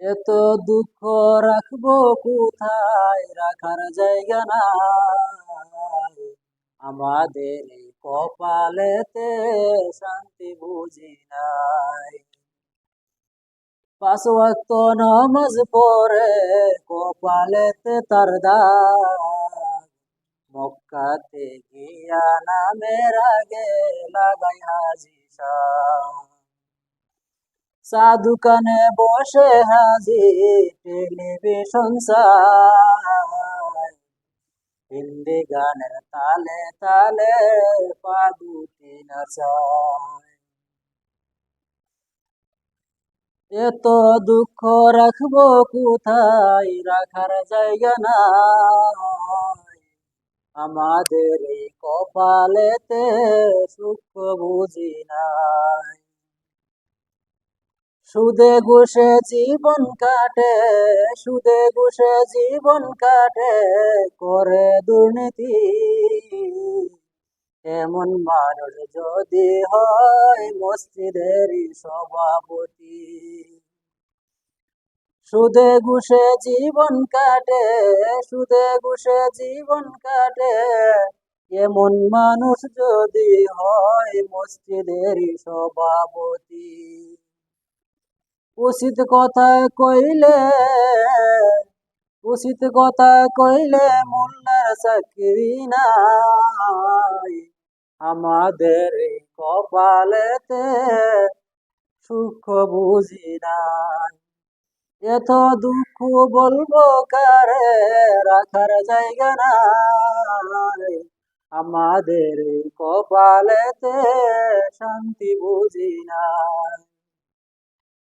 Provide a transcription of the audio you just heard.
এত দুঃখ রাখব কোথায়? রাখার জায়গা নাই। আমাদের কপালেতে শান্তি বুঝি নাই। পাঁচ ওয়াক্ত নামাজ পড়ে কপালেতে তার দাগ। মক্কাতে গিয়া নামের আগে লাগাই হাজি সাহ। চা দোকানে বসে হাজি টেলিভিশন হিন্দি গানের তালে তালে পা দুটি এত দুঃখ রাখব কোথায়? রাখার জায়গা নাই। আমাদের কপালেতে সুখ বুঝি নাই। সুদে ঘুষে জীবন কাটে, সুদে ঘুষে জীবন কাটে, করে দুর্নীতি। এমন মানুষ যদি হয়, মসজিদের সভাপতি। সুদে ঘুষে জীবন কাটে, সুদে ঘুষে জীবন কাটে। এমন মানুষ যদি হয়, মসজিদের সভাপতি। উচিত কথা কইলে, উচিত কথা কইলে মোল্লার চাকরি নাই। আমাদের কপালেতে সুখ বুঝি নাই। এত দুঃখ বলব কারে? রাখার জায়গা নাই। আমাদের কপালেতে শান্তি বুঝি নাই।